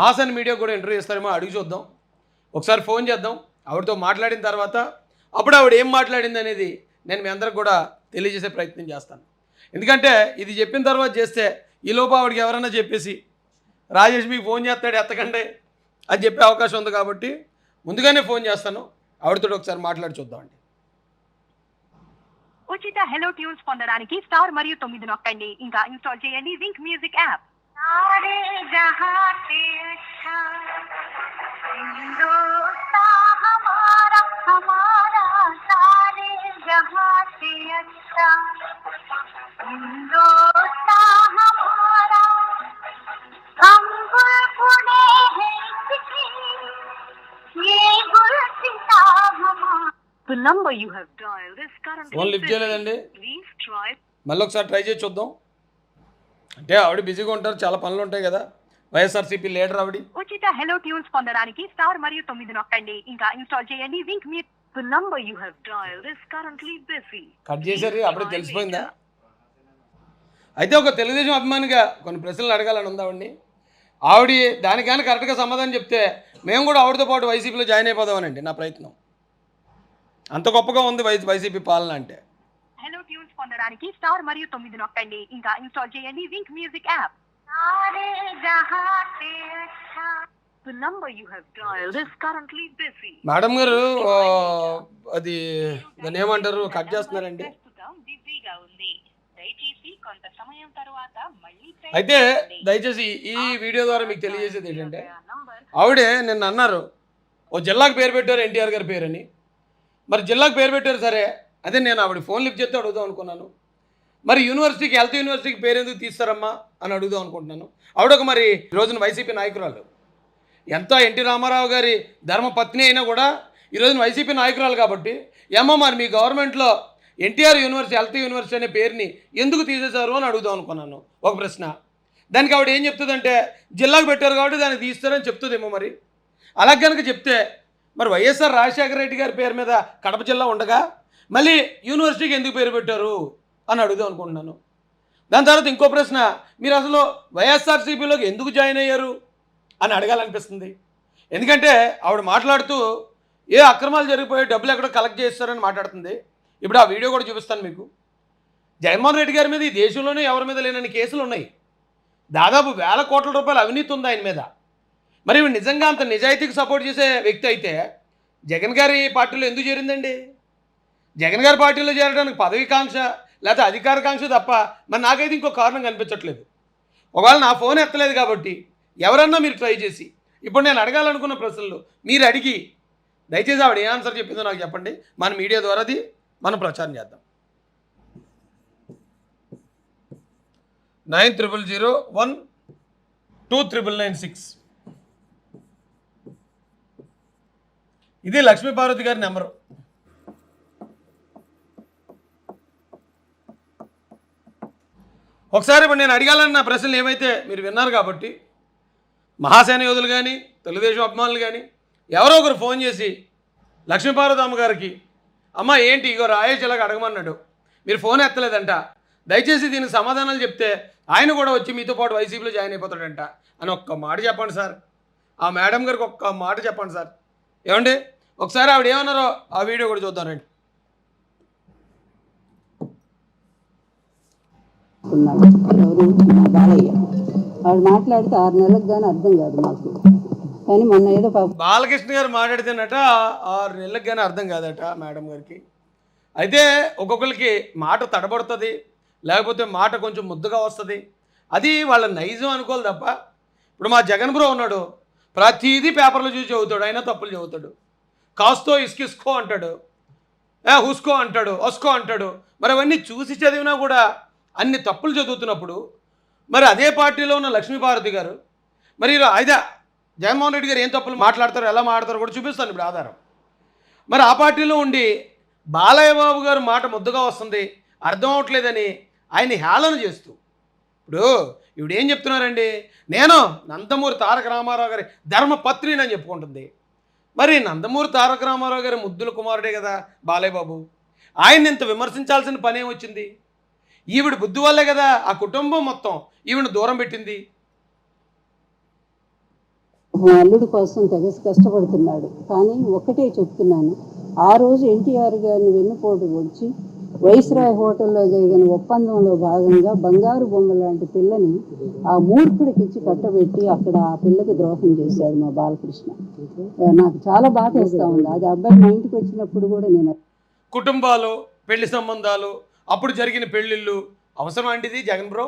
Mahasen media కూడా interview ఇస్తారేమో అడిగి చూద్దాం. ఒకసారి ఫోన్ చేద్దాం. ఆవిడతో మాట్లాడిన తర్వాత అప్పుడు ఆవిడ ఏం మాట్లాడింది అనేది నేను మీ అందరికి కూడా తెలియజేసే ప్రయత్నం చేస్తాను. ఎందుకంటే ఇది చెప్పిన తర్వాత చేస్తే ఈ లోపు ఆవిడకి ఎవరైనా చెప్పేసి రాజేష్ మీకు ఫోన్ చేస్తాడు ఎత్తకండి అని చెప్పే అవకాశం ఉంది కాబట్టి ముందుగానే ఫోన్ చేస్తాను. ఆవిడతో ఒకసారి మాట్లాడి చూద్దామండి ఉచిత హెలో ట్యూన్స్ పొందడానికి స్టార్ మరియు తొమ్మిది నొక్కండి. ఇంకా ఇన్స్టాల్ చేయండి Wink music app. Number you have dialed is currently phone lift చేయలేదండి. Please try. మళ్ళీ ఒకసారి ట్రై చేసి చూద్దాం. అంటే ఆవిడ బిజీగా ఉంటారు చాలా పనులు ఉంటాయి కదా. వైఎస్ఆర్సీపీ లీడర్ ఆవిడ. ఉచిత హెలో ట్యూన్స్ పొందడానికి స్టార్ మరియు తొమ్మిది నొక్కండి. ఇంకా ఇన్స్టాల్ చేయండి. Wink music The number you have dialed is currently busy. Cut చేశారు అప్పుడే తెలిసిపోయిందా? అయితే ఒక తెలుగుదేశం అభిమానిగా కొన్ని ప్రశ్నలు అడగాలని ఉందామండి ఆవిడ దానికైనా కరెక్ట్గా సమాధానం చెప్తే మేము కూడా ఆవిడతో పాటు వైసీపీలో జాయిన్ అయిపోదామనండి నా ప్రయత్నం. అంత గొప్పగా ఉంది వైసీపీ పాలన అంటే. హలో ట్యూన్స్ పొందడానికి స్టార్ మరియు తొమ్మిది నొక్కండి. ఇంకా ఇన్స్టాల్ చేయండి వింక్ మ్యూజిక్ యాప్ మేడం గారు అది దాన్ని ఏమంటారు? కట్ చేస్తున్నారండి. అయితే దయచేసి ఈ వీడియో ద్వారా మీకు తెలియజేసేది ఏంటంటే ఆవిడే నిన్న అన్నారు ఓ జిల్లాకు పేరు పెట్టారు ఎన్టీఆర్ గారి పేరని. మరి జిల్లాకు పేరు పెట్టారు సరే. అదే నేను ఆవిడ ఫోన్ లిఫ్ట్ చేస్తే అడుగుదాం అనుకున్నాను. మరి యూనివర్సిటీకి హెల్త్ యూనివర్సిటీకి పేరు ఎందుకు తీస్తారమ్మా అని అడుగుదాం అనుకుంటున్నాను. ఆవిడ ఒక మరి రోజున వైసీపీ నాయకురాలు. ఎంత ఎన్టీ రామారావు గారి ధర్మపత్ని అయినా కూడా ఈరోజున వైసీపీ నాయకురాలు కాబట్టి ఏమో మరి మీ గవర్నమెంట్లో ఎన్టీఆర్ యూనివర్సిటీ హెల్త్ యూనివర్సిటీ అనే పేరుని ఎందుకు తీసేశారు అని అడుగుదాం అనుకున్నాను. ఒక ప్రశ్న. దానికి ఆవిడ ఏం చెప్తుందంటే జిల్లాకు పెట్టారు కాబట్టి దాన్ని తీస్తారని చెప్తుందేమో మరి. అలా కనుక చెప్తే మరి వైఎస్ఆర్ రాజశేఖర రెడ్డి గారి పేరు మీద కడప జిల్లా ఉండగా మళ్ళీ యూనివర్సిటీకి ఎందుకు పేరు పెట్టారు అని అడుగుదాం అనుకుంటున్నాను. దాని తర్వాత ఇంకో ప్రశ్న మీరు అసలు వైఎస్ఆర్సీపీలోకి ఎందుకు జాయిన్ అయ్యారు అని అడగాలనిపిస్తుంది. ఎందుకంటే ఆవిడ మాట్లాడుతూ ఏ అక్రమాలు జరిగిపోయి డబ్బులు ఎక్కడో కలెక్ట్ చేస్తారని మాట్లాడుతుంది. ఇప్పుడు ఆ వీడియో కూడా చూపిస్తాను మీకు. జగన్మోహన్ రెడ్డి గారి మీద ఈ దేశంలోనే ఎవరి మీద లేనని కేసులు ఉన్నాయి. దాదాపు వేల కోట్ల రూపాయల అవినీతి ఉంది ఆయన మీద. మరి నిజంగా అంత నిజాయితీకి సపోర్ట్ చేసే వ్యక్తి అయితే జగన్ గారి పార్టీలో ఎందుకు చేరిందండి? జగన్ గారి పార్టీలో చేరడానికి పదవికాంక్ష లేకపోతే అధికారకాంక్ష తప్ప మరి నాకైతే ఇంకో కారణం కనిపించట్లేదు. ఒకవేళ నా ఫోన్ ఎత్తలేదు కాబట్టి ఎవరన్నా మీరు ట్రై చేసి ఇప్పుడు నేను అడగాలనుకున్న ప్రశ్నలు మీరు అడిగి దయచేసి ఆవిడ ఏ ఆన్సర్ చెప్పిందో నాకు చెప్పండి. మన మీడియా ద్వారా అది మనం ప్రచారం చేద్దాం. Nine triple zero one two triple nine six ఇది లక్ష్మీపార్వతి గారి నెంబరు. ఒకసారి ఇప్పుడు నేను అడగాలన్న ప్రశ్నలు ఏమైతే మీరు విన్నారు కాబట్టి మహాసేన యోధులు కానీ తెలుగుదేశం అభిమానులు కానీ ఎవరో ఒకరు ఫోన్ చేసి లక్ష్మీపార్వతి అమ్మగారికి అమ్మ ఏంటి? ఇగో రాయేష్ ఇలాగ అడగమన్నాడు. మీరు ఫోన్ ఎత్తలేదంట. దయచేసి దీనికి సమాధానాలు చెప్తే ఆయన కూడా వచ్చి మీతో పాటు వైసీపీలో జాయిన్ అయిపోతాడంట. అని ఒక్క మాట చెప్పండి సార్. ఆ మేడం గారికి ఒక్క మాట చెప్పండి సార్. ఏమండి? ఒకసారి ఆవిడ ఏమన్నారో ఆ వీడియో కూడా చూద్దాం రండి. ఉన్నాడు ఎవరు మా బాలయ్య వాడు మాట్లాడితే ఆరు నెలలకు కానీ అర్థం కాదు మాకు. కానీ మొన్న ఏదో పాప బాలకృష్ణ గారు మాట్లాడితేనట ఆరు నెలలకు కానీ అర్థం కాదట మేడం గారికి. అయితే ఒక్కొక్కరికి మాట తడబడుతుంది లేకపోతే మాట కొంచెం ముద్దుగా వస్తుంది. అది వాళ్ళ నైజం అనుకోవాలి తప్ప. ఇప్పుడు మా జగన్ బ్రో ఉన్నాడు ప్రతిదీ పేపర్లో చూసి చదువుతాడు అయినా తప్పులు చదువుతాడు. కాస్తో ఇసుకిసుకో అంటాడు. ఏ హుస్కో అంటాడు ఒస్కో అంటాడు. మరి అవన్నీ చూసి చదివినా కూడా అన్ని తప్పులు చదువుతున్నప్పుడు మరి అదే పార్టీలో ఉన్న లక్ష్మీపార్వతి గారు మరి అయితే జగన్మోహన్ రెడ్డి గారు ఏం తప్పులు మాట్లాడతారో ఎలా మాట్లాడతారు కూడా చూపిస్తాను ఇప్పుడు ఆధారం. మరి ఆ పార్టీలో ఉండి బాలయ్య బాబు గారు మాట ముద్దుగా వస్తుంది అర్థం అవట్లేదని ఆయన్ని హేళన చేస్తూ. ఇప్పుడు ఇప్పుడు ఏం చెప్తున్నారండి? నేను నందమూరి తారక రామారావు గారి ధర్మపత్రిని అని చెప్పుకుంటుంది. మరి నందమూరి తారక రామారావు గారి ముద్దుల కుమారుడే కదా బాలేబాబు. ఆయన్ని ఇంత విమర్శించాల్సిన పని వచ్చింది ఈవిడ బుద్ధి వల్లే కదా ఆ కుటుంబం మొత్తం ఈవిడ దూరం పెట్టింది? మా అల్లుడు కోసం తెగసి కష్టపడుతున్నాడు. కానీ ఒక్కటే చెప్తున్నాను. ఆ రోజు ఎన్టీఆర్ గారిని వెన్నుపోటు వచ్చి వైస్రాయ్ హోటల్లో జరిగిన ఒప్పందంలో భాగంగా బంగారు బొమ్మ లాంటి పిల్లని ఆ మూర్ఖుడికి ఇచ్చి కట్టబెట్టి అక్కడ ఆ పిల్లకి ద్రోహం చేశాడు మా బాలకృష్ణ. నాకు చాలా బాధ వేస్తా ఉంది. అది అబ్బాయి మా ఇంటికి వచ్చినప్పుడు కూడా నేను కుటుంబాలు పెళ్ళి సంబంధాలు అప్పుడు జరిగిన పెళ్ళిళ్ళు అవసరం అంటిది జగన్ బ్రో?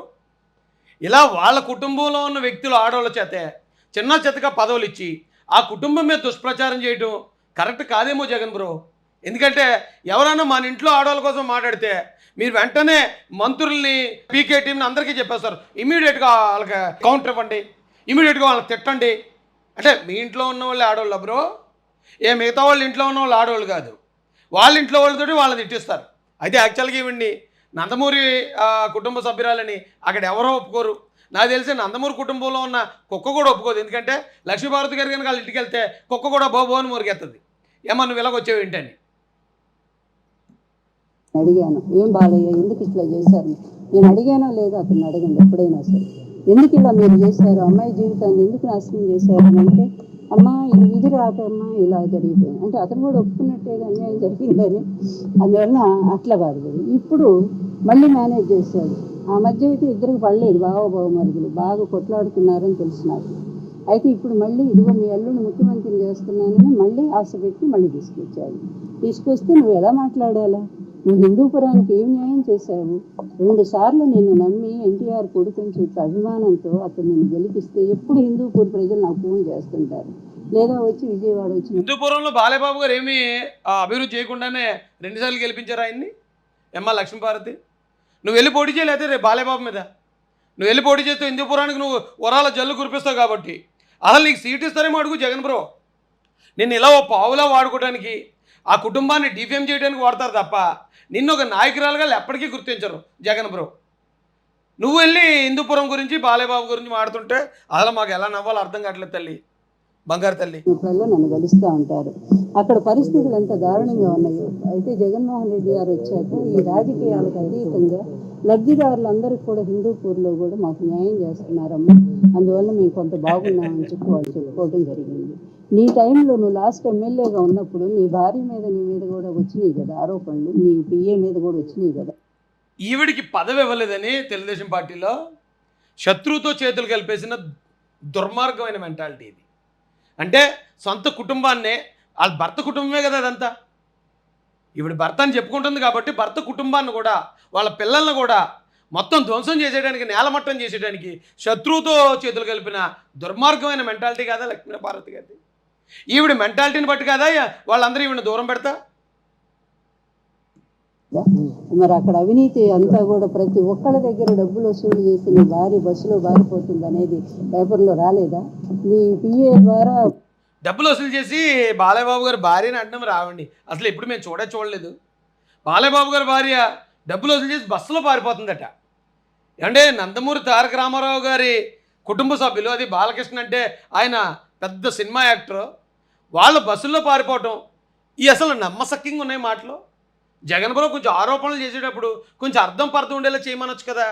ఇలా వాళ్ళ కుటుంబంలో ఉన్న వ్యక్తులు ఆడవాళ్ళ చేతే చిన్న చేతగా పదవులు ఇచ్చి ఆ కుటుంబం మీద దుష్ప్రచారం చేయడం కరెక్ట్ కాదేమో జగన్ బ్రో? ఎందుకంటే ఎవరైనా మన ఇంట్లో ఆడవాళ్ళ కోసం మాట్లాడితే మీరు వెంటనే మంత్రుల్ని పీకే టీంని అందరికీ చెప్పేస్తారు. ఇమీడియట్గా వాళ్ళకి కౌంటర్ ఇవ్వండి. ఇమీడియట్గా వాళ్ళకి తిట్టండి. అంటే మీ ఇంట్లో ఉన్న వాళ్ళు ఆడవాళ్ళు బ్రో? ఏ మిగతా వాళ్ళ ఇంట్లో ఉన్న వాళ్ళు ఆడవాళ్ళు కాదు. వాళ్ళ ఇంట్లో వాళ్ళతోటి వాళ్ళని తిట్టిస్తారు. అయితే యాక్చువల్గా ఇవ్వండి. నందమూరి కుటుంబ సభ్యురాలని అక్కడ ఎవరో ఒప్పుకోరు. నాకు తెలిసి నందమూరి కుటుంబంలో ఉన్న కుక్క కూడా ఒప్పుకోదు. ఎందుకంటే లక్ష్మీభారతి గారి కనుక వాళ్ళ ఇంటికి వెళ్తే కుక్క కూడా బోబో అని మురిగెత్తది. ఏమన్నా నువ్వు ఇలాగొచ్చేవి ఏంటని అడిగాను. ఏం బాలయ్య ఎందుకు ఇట్లా చేశారు? నేను అడిగానో లేదో అతను అడగండి ఎప్పుడైనా సరే. ఎందుకు ఇలా మీరు చేశారు? అమ్మాయి జీవితాన్ని ఎందుకు నాశనం చేశారు? అని అంటే అమ్మా ఇది విధి రాకమ్మా ఇలా జరిగిపోయింది అంటే అతను కూడా ఒప్పుకున్నట్టే అన్యాయం జరిగిందని. అందువల్ల అట్లా కాదు ఇప్పుడు మళ్ళీ మేనేజ్ చేశాడు. ఆ మధ్య అయితే ఇద్దరికి పడలేదు బావ బావమరుగులు. బాగా కొట్లాడుతున్నారని తెలిసినారు. అయితే ఇప్పుడు మళ్ళీ ఇదిగో మీ అల్లుని ముఖ్యమంత్రిని చేస్తున్నానని మళ్ళీ ఆశ పెట్టి మళ్ళీ తీసుకొచ్చాడు. తీసుకొస్తే నువ్వు ఎలా మాట్లాడాలా? నువ్వు హిందూపురానికి ఏం న్యాయం చేశావు? రెండు సార్లు నిన్ను నమ్మి ఎన్టీఆర్ కొడుకుని చెప్పి అభిమానంతో అతను నిన్ను గెలిపిస్తే ఎప్పుడు హిందూపూర్ ప్రజలు నాకు ఫోన్ చేస్తుంటారు? లేదా వచ్చి విజయవాడ వచ్చి హిందూపురంలో బాలయబాబు గారు ఏమీ అభివృద్ధి చేయకుండానే రెండుసార్లు గెలిపించారు ఆయన్ని? ఎమ్మ లక్ష్మీభారతి? నువ్వు వెళ్ళి పోటీ చేయలేదే రేపు బాలయబాబు మీద. నువ్వు వెళ్ళి పోటీ చేస్తే హిందూపురానికి నువ్వు వరాల జల్లు కురిపిస్తావు కాబట్టి. అసలు నీకు సీట్ ఇస్తారేమో అడుగు జగన్ బ్రో. నిన్ను ఇలా ఓ పావులా వాడుకోవడానికి ఆ కుటుంబాన్ని డిఫేమ్ చేయడానికి వాడతారు తప్ప నిన్ను ఒక నాయకురాలుగా ఎప్పటికీ గుర్తించరు. జగన్ బ్రో. నువ్వు వెళ్ళి హిందూపురం గురించి బాలయ్యబాబు గురించి మాడుతుంటే అసలు మాకు ఎలా నవ్వాలో అర్థం కావట్లేదు తల్లి. బంగారు తల్లి. నన్ను కలుస్తూ ఉంటారు అక్కడ పరిస్థితులు ఎంత దారుణంగా ఉన్నాయో. అయితే జగన్మోహన్ రెడ్డి గారు వచ్చాక ఈ రాజకీయాలకు అతీతంగా లబ్ధిదారులందరికీ కూడా హిందూపూర్లో కూడా మాకు న్యాయం చేస్తున్నారమ్మా. అందువల్ల మేము కొంత బాగున్నామని చెప్పి వాళ్ళు చెప్పుకోవడం జరిగింది. నీ టైంలో నువ్వు లాస్ట్ ఎమ్మెల్యేగా ఉన్నప్పుడు నీ భార్య మీద నీ మీద కూడా వచ్చినాయి కదా ఆరోపణలు నీ పిఏ మీద కూడా వచ్చినాయి కదా. ఈవిడికి పదవి ఇవ్వలేదని తెలుగుదేశం పార్టీలో శత్రువుతో చేతులు కలిపేసిన దుర్మార్గమైన మెంటాలిటీ ఇది. అంటే సొంత కుటుంబాన్నే వాళ్ళ భర్త కుటుంబమే కదా అదంతా. ఈవిడ భర్త అని చెప్పుకుంటుంది కాబట్టి భర్త కుటుంబాన్ని కూడా వాళ్ళ పిల్లల్ని కూడా మొత్తం ధ్వంసం చేసేయడానికి నేలమట్టం చేసేయడానికి శత్రువుతో చేతులు కలిపిన దుర్మార్గమైన మెంటాలిటీ కాదా లక్ష్మీ భారతి గారిది? ఈవిడ మెంటాలిటీని బట్టి కాదా వాళ్ళందరూ ఈవిడ దూరం పెడతా? మరి అక్కడ అవినీతి అంతా కూడా ప్రతి ఒక్కళ్ళ దగ్గర డబ్బులు వసూలు చేసి నీ భార్య బస్సులో బారిపోతుంది అనేది పేపర్లో రాలేదా? నీ పిఏ ద్వారా డబ్బులు వసూలు చేసి బాలయ్యబాబు గారి భార్యని అడ్డం రావండి. అసలు ఎప్పుడు మేము చూడే చూడలేదు. బాలయ్యబాబు గారి భార్య డబ్బులు వసూలు చేసి బస్సులో పారిపోతుందట. అంటే నందమూరి తారక రామారావు గారి కుటుంబ సభ్యులు అది బాలకృష్ణ అంటే ఆయన పెద్ద సినిమా యాక్టర్. వాళ్ళు బస్సుల్లో పారిపోవటం ఈ అసలు నమ్మసక్యంగా ఉన్నాయి మాటలు? జగన్ బాబు కొంచెం ఆరోపణలు చేసేటప్పుడు కొంచెం అర్థం పర్థం ఉండేలా చేయమనొచ్చు కదా?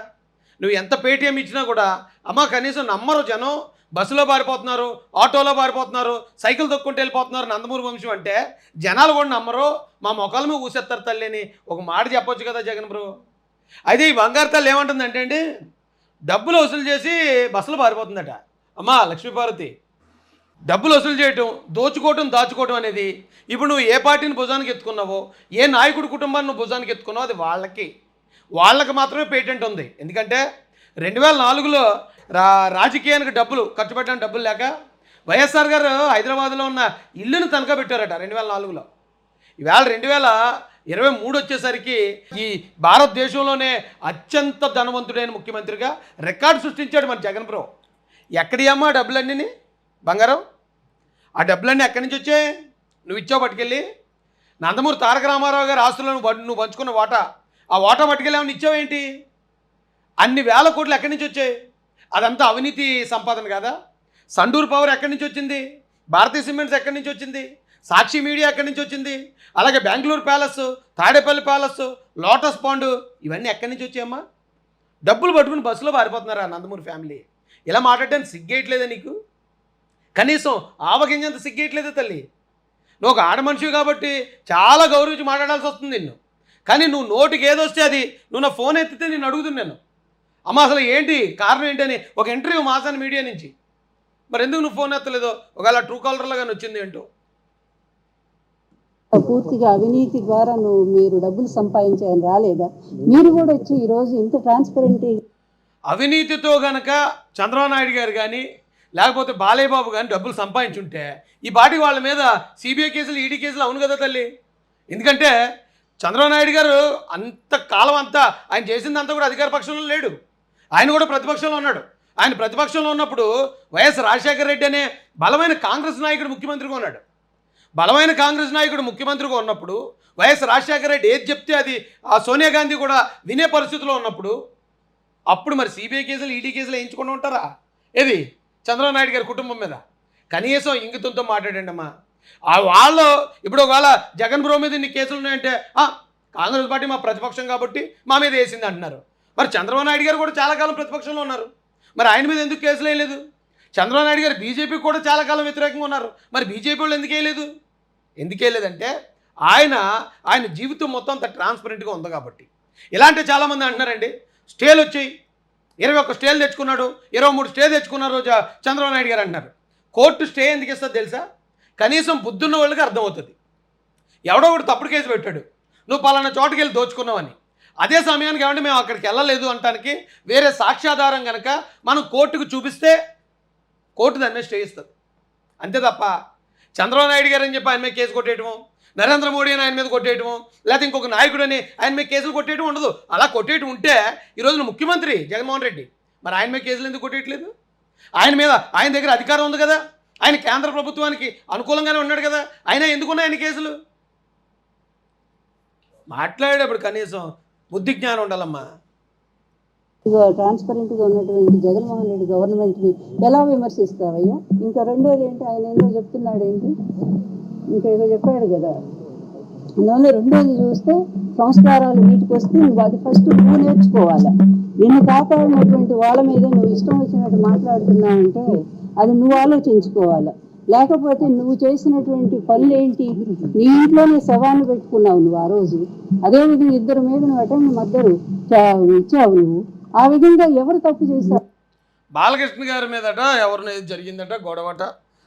నువ్వు ఎంత పేటీఎం ఇచ్చినా కూడా అమ్మ కనీసం నమ్మరు జనం. బస్సులో పారిపోతున్నారు ఆటోలో పారిపోతున్నారు సైకిల్ తొక్కుంటూ వెళ్ళిపోతున్నారు నందమూరి వంశం అంటే జనాలు కూడా నమ్మరు. మా మొఖాల మీద ఊసేస్తారు తల్లి అని ఒక మాట చెప్పొచ్చు కదా జగన్ బ్రో? అయితే ఈ బంగారు తల్లి ఏమంటుందంటే అండి డబ్బులు వసూలు చేసి బస్సులో పారిపోతుందట. అమ్మా లక్ష్మీపార్వతి డబ్బులు వసూలు చేయటం దోచుకోవటం దాచుకోవటం అనేది ఇప్పుడు నువ్వు ఏ పార్టీని భుజానికి ఎత్తుకున్నావో ఏ నాయకుడి కుటుంబాన్ని నువ్వు భుజానికి ఎత్తుకున్నావో అది వాళ్ళకి. వాళ్ళకి మాత్రమే పేటెంట్ ఉంది. ఎందుకంటే రెండు వేల నాలుగులో రా రాజకీయానికి డబ్బులు ఖర్చు పెట్టడానికి డబ్బులు లేక వైఎస్ఆర్ గారు హైదరాబాద్లో ఉన్న ఇల్లును తనఖా పెట్టారట రెండు వేల నాలుగులో ఈవేళ రెండు వేల ఇరవై మూడు వచ్చేసరికి ఈ భారతదేశంలోనే అత్యంత ధనవంతుడైన ముఖ్యమంత్రిగా రికార్డు సృష్టించాడు మన జగన్ బ్రో. ఎక్కడి అమ్మ డబ్బులన్నీ బంగారం ఆ డబ్బులన్నీ ఎక్కడి నుంచి వచ్చాయి? నువ్వు ఇచ్చావు పట్టుకెళ్ళి. నందమూరి తారక రామారావు గారి ఆస్తులను నువ్వు పంచుకున్న వాటా ఆ వాటా పట్టుకెళ్ళి ఏమన్నా ఇచ్చావేంటి అన్ని వేల కోట్లు ఎక్కడి నుంచి వచ్చాయి? అదంతా అవినీతి సంపాదన కదా? సండూర్ పవర్ ఎక్కడి నుంచి వచ్చింది? భారతీయ సిమెంట్స్ ఎక్కడి నుంచి వచ్చింది? సాక్షి మీడియా ఎక్కడి నుంచి వచ్చింది? అలాగే Bengaluru palace Tadepalli palace lotus pond ఇవన్నీ ఎక్కడి నుంచి వచ్చాయమ్మా? డబ్బులు పట్టుకుని బస్సులో పారిపోతున్నారా నందమూరి ఫ్యామిలీ? ఇలా మాట్లాడడానికి సిగ్గేయట్లేదా నీకు? కనీసం ఆవగింజంత సిగ్గేయట్లేదు తల్లి. నువ్వు ఒక ఆడ మనిషివి కాబట్టి చాలా గౌరవించి మాట్లాడాల్సి వస్తుంది నిన్ను. కానీ నువ్వు నోటికి ఏదొస్తే అది నువ్వు నా ఫోన్ ఎత్తితే నేను. అడుగుతున్నాను అమ్మ అసలు ఏంటి కారణం ఏంటని ఒక ఇంటర్వ్యూ మాసాను మీడియా నుంచి. మరి ఎందుకు నువ్వు ఫోన్ ఎత్తలేదో? ఒకవేళ ట్రూ కాలర్లో కానీ వచ్చింది ఏంటో? పూర్తిగా అవినీతి ద్వారా నువ్వు మీరు డబ్బులు సంపాదించాయని రాలేదా? మీరు కూడా వచ్చి ఈరోజు ఇంత ట్రాన్స్పరెంట్ అవినీతితో గనక చంద్రబాబు నాయుడు గారు కానీ లేకపోతే బాలయ్యబాబు కానీ డబ్బులు సంపాదించుంటే ఈ బాటి వాళ్ళ మీద సిబిఐ కేసులు ఈడీ కేసులు అవును కదా తల్లి? ఎందుకంటే చంద్రబాబు నాయుడు గారు అంత కాలం అంతా ఆయన చేసిందంతా కూడా అధికార పక్షంలో లేడు. ఆయన కూడా ప్రతిపక్షంలో ఉన్నాడు. ఆయన ప్రతిపక్షంలో ఉన్నప్పుడు వైఎస్ రాజశేఖర రెడ్డి అనే బలమైన కాంగ్రెస్ నాయకుడు ముఖ్యమంత్రిగా ఉన్నాడు. బలమైన కాంగ్రెస్ నాయకుడు ముఖ్యమంత్రిగా ఉన్నప్పుడు వైఎస్ రాజశేఖర రెడ్డి ఏది చెప్తే అది ఆ సోనియా గాంధీ కూడా వినే పరిస్థితిలో ఉన్నప్పుడు అప్పుడు మరి సిబిఐ కేసులు ఈడీ కేసులు వేయించుకుంటూ ఉంటారా? ఏది? చంద్రబాబు నాయుడు గారి కుటుంబం మీద. కనీసం ఇంగితంతో మాట్లాడండి అమ్మా. ఆ వాళ్ళు ఇప్పుడు ఒకవేళ జగన్ బ్రో మీద ఇన్ని కేసులు ఉన్నాయంటే కాంగ్రెస్ పార్టీ మా ప్రతిపక్షం కాబట్టి మా మీద వేసింది అంటున్నారు. మరి చంద్రబాబు నాయుడు గారు కూడా చాలా కాలం ప్రతిపక్షంలో ఉన్నారు. మరి ఆయన మీద ఎందుకు కేసులు వేయలేదు చంద్రబాబు నాయుడు గారు బీజేపీ కూడా చాలా కాలం వ్యతిరేకంగా ఉన్నారు. మరి బీజేపీ వాళ్ళు ఎందుకు వేయలేదు ఎందుకు వేయలేదంటే ఆయన ఆయన జీవితం మొత్తం అంత ట్రాన్స్పరెంట్గా ఉంది కాబట్టి. ఇలాంటి చాలామంది అంటున్నారండి. స్టేలు వచ్చాయి. ఇరవై ఒక్క స్టేలు తెచ్చుకున్నాడు ఇరవై మూడు స్టే తెచ్చుకున్నారు చంద్రబాబు నాయుడు గారు అంటున్నారు. కోర్టు స్టే ఎందుకు ఇస్తుంది తెలుసా? కనీసం బుద్ధున్న వాళ్ళకి అర్థమవుతుంది. ఎవడో ఒకటి తప్పుడు కేసు పెట్టాడు. నువ్వు పలానా చోటుకి వెళ్ళి దోచుకున్నావని. అదే సమయానికి ఏమంటే మేము అక్కడికి వెళ్ళలేదు అంటానికి వేరే సాక్ష్యాధారం కనుక మనం కోర్టుకు చూపిస్తే కోర్టు దాని మీద స్టే ఇస్తుంది. అంతే తప్ప చంద్రబాబు నాయుడు గారు అని చెప్పి ఆయన మీద కేసు కొట్టేయటము? నరేంద్ర మోడీ అని ఆయన మీద కొట్టేయటం లేకపోతే ఇంకొక నాయకుడు అని ఆయన మీద కేసులు కొట్టేయటం ఉండదు. అలా కొట్టేయటం ఉంటే ఈ రోజున ముఖ్యమంత్రి జగన్మోహన్ రెడ్డి మరి ఆయన మీద కేసులు ఎందుకు కొట్టేయట్లేదు? ఆయన మీద ఆయన దగ్గర అధికారం ఉంది కదా? ఆయన కేంద్ర ప్రభుత్వానికి అనుకూలంగానే ఉన్నాడు కదా? ఆయన ఎందుకున్నాయి ఆయన కేసులు? మాట్లాడేటప్పుడు కనీసం బుద్ధి జ్ఞానం ఉండాలమ్మా. ట్రాన్స్పరెంట్గా ఉన్నటువంటి జగన్మోహన్ రెడ్డి గవర్నమెంట్ని ఎలా విమర్శిస్తావయ్యా? ఇంకా రెండోది ఏంటి? ఆయన ఏదో చెప్తున్నాడు ఏంటి? ఇంకా ఏదో చెప్పాడు కదా. అందువల్ల రెండోది చూస్తే సంస్కారాలు వీటికి వస్తే నువ్వు అది ఫస్ట్ నువ్వు నేర్చుకోవాలా. నిన్ను కాపాడినటువంటి వాళ్ళ మీద నువ్వు ఇష్టం వచ్చినట్టు మాట్లాడుతున్నావంటే అది నువ్వు ఆలోచించుకోవాలా. లేకపోతే నువ్వు చేసినటువంటి పనులు ఏంటి నీ ఇంట్లోనే శవాన్ని పెట్టుకున్నావు నువ్వు ఆ రోజు. అదేవిధంగా ఇద్దరు మీద నువ్వు అటెండ్ మద్దరు ఇచ్చావు నువ్వు. ఆ విధంగా ఎవరు తప్పు చేశారు? బాలకృష్ణ గారి మీదట ఎవరిని జరిగిందట గొడవట?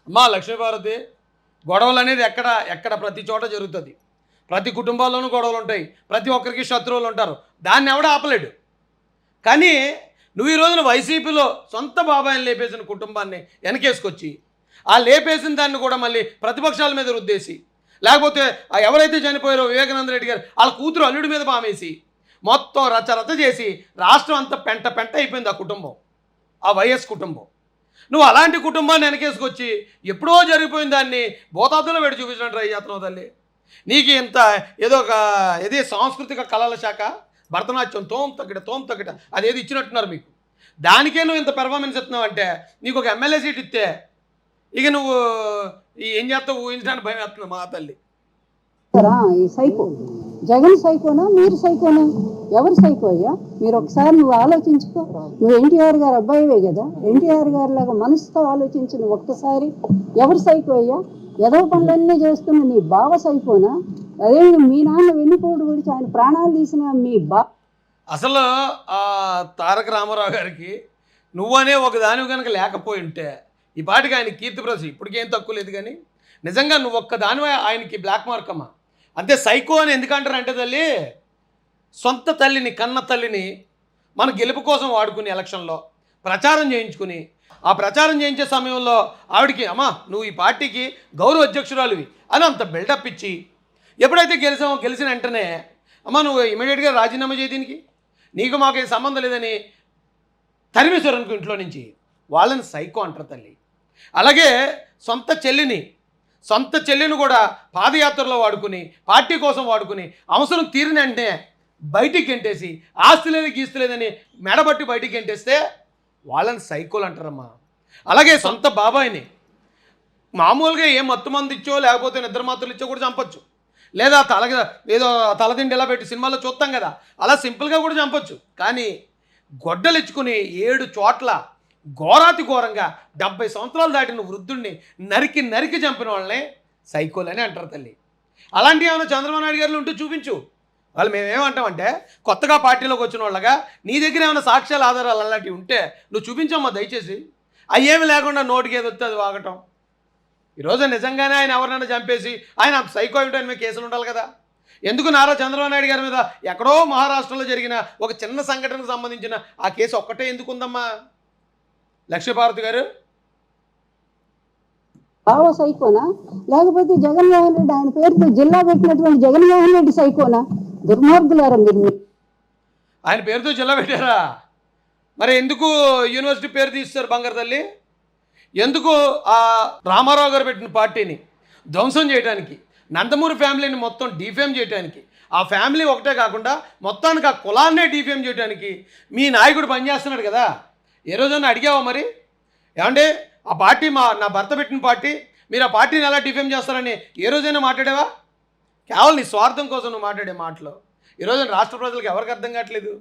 అమ్మా లక్ష్మీభారతి గొడవలు అనేది ఎక్కడ ఎక్కడ ప్రతి చోట జరుగుతుంది. ప్రతి కుటుంబాల్లోనూ గొడవలు ఉంటాయి ప్రతి ఒక్కరికి శత్రువులు ఉంటారు. దాన్ని ఎవడ ఆపలేడు. కానీ నువ్వు ఈ రోజున వైసీపీలో సొంత బాబాయిని లేపేసిన కుటుంబాన్ని వెనకేసుకొచ్చి ఆ లేపేసిన దాన్ని కూడా మళ్ళీ ప్రతిపక్షాల మీద రుద్దేసి లేకపోతే ఆ ఎవరైతే చనిపోయారో వివేకానంద రెడ్డి గారు వాళ్ళ కూతురు అల్లుడి మీద పామేసి మొత్తం రచ్చ చేసి రాష్ట్రం అంతా పెంట పెంట అయిపోయింది ఆ కుటుంబం. ఆ వైఎస్ కుటుంబం. నువ్వు అలాంటి కుటుంబాన్ని వెనకేసుకొచ్చి ఎప్పుడో జరిగిపోయిన దాన్ని భూతాదులో పెట్టి చూపించడం ట్రై చేస్తున్నావు తల్లి. నీకు ఇంత ఏదో ఒక ఏది సాంస్కృతిక కళల శాఖ భరతనాట్యం తోం తగ్గట తోం తగ్గట అదేది ఇచ్చినట్టున్నారు మీకు. దానికే నువ్వు ఇంత పెర్ఫార్మెన్స్ ఇస్తున్నావు అంటే నీకు ఒక ఎమ్మెల్యే సీట్ ఇస్తే ఇక నువ్వు ఏం చేస్తావు? ఊహించడానికి భయం వేస్తుంది మా తల్లి. ఈ సైకో జగన్ సైకోనా? మీరు సైకోనా? ఎవరు సైకో అయ్యా? మీరు ఒకసారి నువ్వు ఆలోచించుకో. నువ్వు ఎన్టీఆర్ గారు అబ్బాయివే కదా. ఎన్టీఆర్ గారి లాగా మనసుతో ఆలోచించు నువ్వు ఒక్కసారి ఎవరు సైకో అయ్యా? ఏదో పనులన్నీ చేస్తున్న నీ బావ సైకోనా? అదే మీ నాన్న వెన్నుపోటు గురించి ఆయన ప్రాణాలు తీసిన మీ బా అసలు ఆ తారక రామారావు గారికి నువ్వనే ఒక దానివి కనుక లేకపోయి ఉంటే ఈ పాటికి ఆయన కీర్తి ఇప్పటికేం తక్కువ లేదు కానీ నిజంగా నువ్వు ఒక్క దానివే ఆయనకి బ్లాక్ మార్క్ అమ్మా. అంతే సైకో అని ఎందుకంటారంటే తల్లి సొంత తల్లిని కన్న తల్లిని మన గెలుపు కోసం వాడుకుని ఎలక్షన్లో ప్రచారం చేయించుకుని ఆ ప్రచారం చేయించే సమయంలో ఆవిడకి అమ్మా నువ్వు ఈ పార్టీకి గౌరవ అధ్యక్షురాలువి అని అంత బిల్డప్ ఇచ్చి ఎప్పుడైతే గెలిచామో గెలిచిన వెంటనే అమ్మా నువ్వు ఇమీడియట్గా రాజీనామా చేయి దీనికి. నీకు మాకు ఏ సంబంధం లేదని తరిమేశారు ఇంట్లో నుంచి. వాళ్ళని సైకో అంటారు తల్లి. అలాగే సొంత చెల్లిని సొంత చెల్లిని కూడా పాదయాత్రలో వాడుకుని పార్టీ కోసం వాడుకుని అవసరం తీరిన వెంటనే బయటికి ఎంటేసి ఆస్తి లేదు గీస్తి లేదని మెడబట్టి బయటికి ఎంటేస్తే వాళ్ళని సైకోలు అంటారమ్మా. అలాగే సొంత బాబాయిని మామూలుగా ఏ మత్తు మంది ఇచ్చో లేకపోతే నిద్ర మాత్రలు ఇచ్చో కూడా చంపొచ్చు. లేదా తల ఏదో తలదిండి ఎలా పెట్టి సినిమాలో చూస్తాం కదా అలా సింపుల్గా కూడా చంపచ్చు. కానీ గొడ్డలు ఇచ్చుకుని ఏడు చోట్ల ఘోరాతి ఘోరంగా డెబ్బై సంవత్సరాలు దాటిన వృద్ధుడిని నరికి నరికి చంపిన వాళ్ళని సైకోలని అంటారు తల్లి. అలాంటి ఏమైనా చంద్రబాబు నాయుడు గారిలో ఉంటే చూపించు. వాళ్ళు మేమేమంటామంటే కొత్తగా పార్టీలోకి వచ్చిన వాళ్ళగా నీ దగ్గర ఏమైనా సాక్ష్యాలు ఆధారాలు అలాంటివి ఉంటే నువ్వు చూపించమ్మా దయచేసి. అయ్యేమి లేకుండా నోటికి ఏది వస్తే అది వాగటం. ఈరోజు నిజంగానే ఆయన ఎవరినైనా చంపేసి ఆయన సైకో ఏమిటో ఆయన మీద కేసులు ఉండాలి కదా. ఎందుకు నారా చంద్రబాబు నాయుడు గారి మీద ఎక్కడో మహారాష్ట్రలో జరిగిన ఒక చిన్న సంఘటనకు సంబంధించిన ఆ కేసు ఒక్కటే ఎందుకు ఉందమ్మా లక్ష్మీభారతి గారు? బావ సైకోనా? లేకపోతే జగన్మోహన్ రెడ్డి ఆయన పేరుతో జిల్లా పెట్టినటువంటి జగన్మోహన్ రెడ్డి సైకోనా? దుర్మార్గులారా మీరు? ఆయన పేరుతో జిల్లా పెట్టారా? మరి ఎందుకు యూనివర్సిటీ పేరు తీస్తారు బంగారు తల్లి? ఎందుకు ఆ రామారావు గారు పెట్టిన పార్టీని ధ్వంసం చేయడానికి నందమూరి ఫ్యామిలీని మొత్తం డిఫేమ్ చేయడానికి ఆ ఫ్యామిలీ ఒకటే కాకుండా మొత్తానికి ఆ కులాన్నే డిఫేమ్ చేయడానికి మీ నాయకుడు పనిచేస్తున్నాడు కదా? ఏ రోజైనా అడిగావా మరి? ఏమంటే ఆ పార్టీ మా నా భర్త పెట్టిన పార్టీ మీరు ఆ పార్టీని ఎలా డిఫెమ్ చేస్తారని ఏ రోజైనా మాట్లాడావా? కేవలం నీ స్వార్థం కోసం నువ్వు మాట్లాడే మాటలు. ఈరోజు రాష్ట్ర ప్రజలకు ఎవరికి అర్థం కావట్లేదు?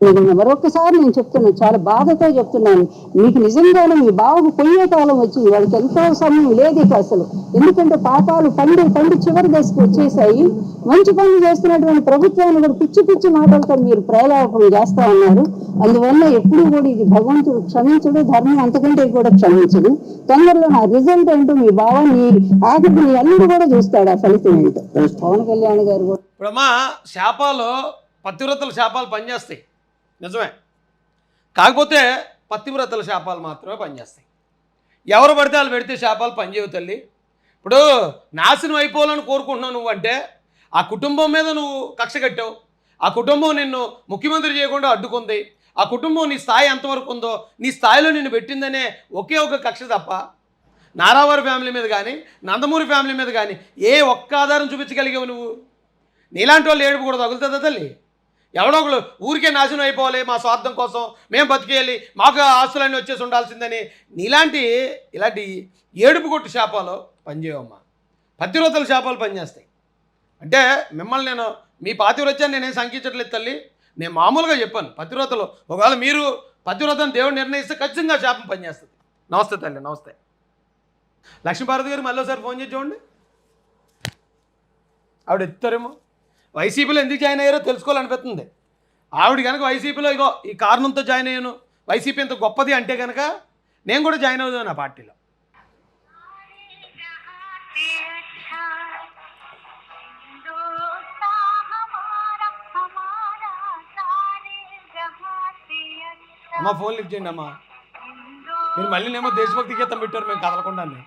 నేను మరొకసారి నేను చెప్తున్నాను చాలా బాధతో చెప్తున్నాను. మీకు నిజంగానే మీ బావకు పొయ్యే కాలం వచ్చింది వాళ్ళకి ఎంతో సమయం లేదు ఇక అసలు. ఎందుకంటే పాపాలు పండి పండి చివరి దశకు వచ్చేసాయి. మంచి పనులు చేస్తున్నటువంటి ప్రభుత్వాన్ని కూడా పిచ్చి పిచ్చి మాటలతో మీరు ప్రేలాపం చేస్తా ఉన్నారు. అందువల్ల ఎప్పుడు కూడా ఇది భగవంతుడు క్షమించడు ధర్మం అంతకంటే కూడా క్షమించడు తొందరలో నా రిజల్ట్ ఏంటో మీ బావ నీ ఆఖరికి నీ అల్లుడు కూడా చూస్తాడు ఆ ఫలితం ఏంటో. పవన్ కళ్యాణ్ గారు కూడా శాపాలు పతివ్రతల శాపాలు పనిచేస్తాయి. నిజమే. కాకపోతే పతివ్రతల శాపాలు మాత్రమే పనిచేస్తాయి. ఎవరు పడితే వాళ్ళు పెడితే శాపాలు పనిచేయవు తల్లి. ఇప్పుడు నాశనం అయిపోవాలని కోరుకుంటున్నావు నువ్వు అంటే ఆ కుటుంబం మీద నువ్వు కక్ష కట్టావు. ఆ కుటుంబం నిన్ను ముఖ్యమంత్రి చేయకుండా అడ్డుకుంది. ఆ కుటుంబం నీ స్థాయి ఎంతవరకు ఉందో నీ స్థాయిలో నిన్ను పెట్టిందనే ఒకే ఒక కక్ష తప్ప నారావారి ఫ్యామిలీ మీద కానీ నందమూరి ఫ్యామిలీ మీద కానీ ఏ ఒక్క ఆధారం చూపించగలిగావు నువ్వు? నీలాంటి వాళ్ళు ఏడుపు కూడా తగులుతుందా తల్లి? ఎవడో ఒకళ్ళు ఊరికే నాశనం అయిపోవాలి మా స్వార్థం కోసం. మేము బతికేయాలి మాకు ఆస్తులన్నీ వచ్చేసి ఉండాల్సిందని. నీలాంటి ఇలాంటి ఏడుపు కొట్టు శాపాలు పనిచేయమ్మా పతివ్రతల శాపాలు పనిచేస్తాయి. అంటే మిమ్మల్ని నేను మీ పాతివ్రత్యాన్ని నేనేం సంకించట్లేదు తల్లి. నేను మామూలుగా చెప్పాను పతివ్రతలు ఒకవేళ మీరు పతివ్రతను దేవుడు నిర్ణయిస్తే ఖచ్చితంగా శాపం పనిచేస్తుంది. నమస్తే తల్లి నమస్తే. లక్ష్మీభారతి గారు మళ్ళీ ఒకసారి ఫోన్ చేసి చూడండి. ఆవిడ ఎత్తారేమో వైసీపీలో ఎందుకు జాయిన్ అయ్యారో తెలుసుకోవాలనిపిస్తుంది. ఆవిడ కనుక వైసీపీలో ఇగో ఈ కారణంతో జాయిన్ అయ్యాను వైసీపీ ఎంత గొప్పది అంటే కనుక నేను కూడా జాయిన్ అవుదాను నా పార్టీలో. అమ్మ ఫోన్ లిఫ్ట్ చేయండి అమ్మా. మీరు మళ్ళీ నేమో దేశభక్తి గీతం పెట్టారు మేము కదలకుండానే.